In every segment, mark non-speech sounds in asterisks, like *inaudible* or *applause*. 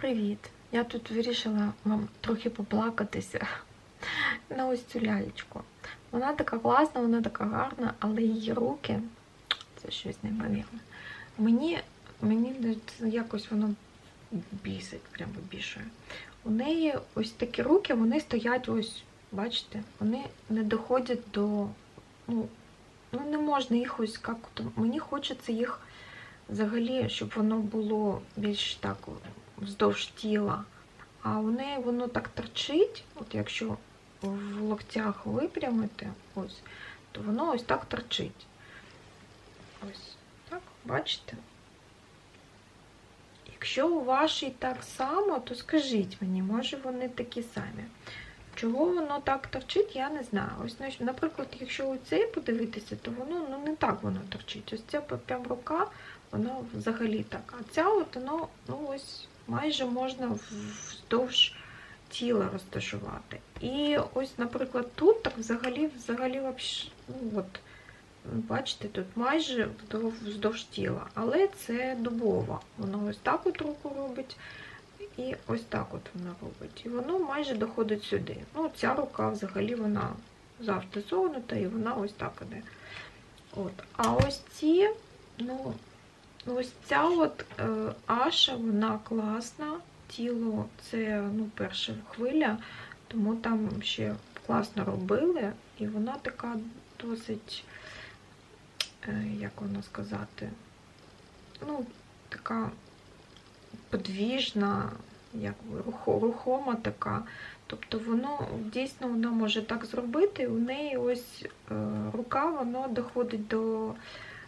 Привіт! Я тут вирішила вам трохи поплакатися *laughs* на ось цю лялечку. Вона така класна, вона така гарна, але її руки це щось неймовірне. Мені, мені якось воно бісить, прямо бішує. У неї ось такі руки, вони стоять ось, бачите, вони не доходять до. Ну, ну не можна їх ось як. Мені хочеться їх взагалі, щоб воно було більш так вздовж тіла. А у неї воно так торчить, от якщо в локтях випрямити, ось, то воно ось так торчить. Ось так, бачите? Якщо у вашій так само, то скажіть мені, може вони такі самі. Чого воно так торчить, я не знаю. Ось, наприклад, якщо у цей подивитися, то воно ну, не так воно торчить. Ось ця прям рука, вона взагалі так. А ця от воно, ну ось майже можна вздовж тіла розташувати. І ось, наприклад, тут так взагалі, взагалі, ну от, бачите, тут майже вздовж, тіла. Але це дубова. Воно ось так от руку робить. І ось так от вона робить. І воно майже доходить сюди. Ну, ця рука взагалі вона завжди зогнута, і вона ось так іде. От. А ось ці, ну, ось ця от е, Аша, вона класна. Тіло це ну, перша хвиля, тому там ще класно робили. І вона така досить, е, як воно сказати, ну, така подвіжна, як рухома така. Тобто воно дійсно вона може так зробити, у неї ось е, рука воно доходить до,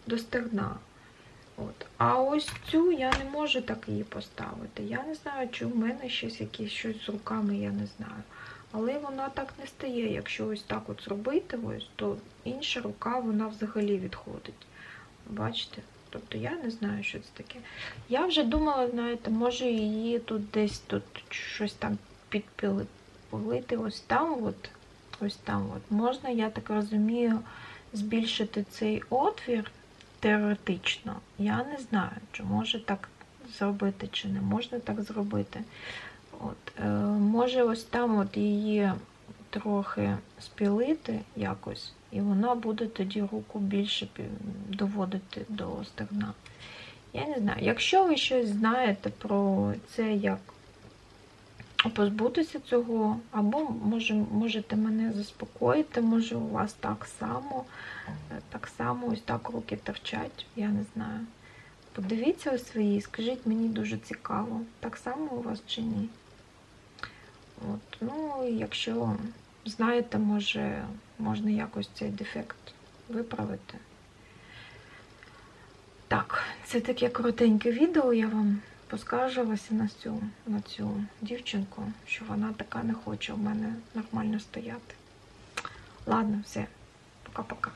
до стегна. От. А ось цю я не можу так її поставити. Я не знаю, чи у мене щось якесь щось з руками, я не знаю. Але вона так не стає. Якщо ось так от зробити, ось, то інша рука вона взагалі відходить. Бачите? Тобто я не знаю, що це таке. Я вже думала, знаєте, може її тут десь тут щось там підпилити. Ось там, от, ось там от. Можна, я так розумію, збільшити цей отвір теоретично. Я не знаю, чи може так зробити, чи не можна так зробити. От, е, може ось там от її трохи спілити якось, і вона буде тоді руку більше доводити до стегна. Я не знаю. Якщо ви щось знаєте про це, як позбутися цього, або може, можете мене заспокоїти, може у вас так само, е, так само ось так руки торчать, я не знаю. Подивіться у свої, скажіть, мені дуже цікаво, так само у вас чи ні. От, ну, якщо знаєте, може, можна якось цей дефект виправити. Так, це таке коротеньке відео. Я вам поскаржилася на цю, на цю дівчинку, що вона така не хоче в мене нормально стояти. Ладно, все, пока-пока.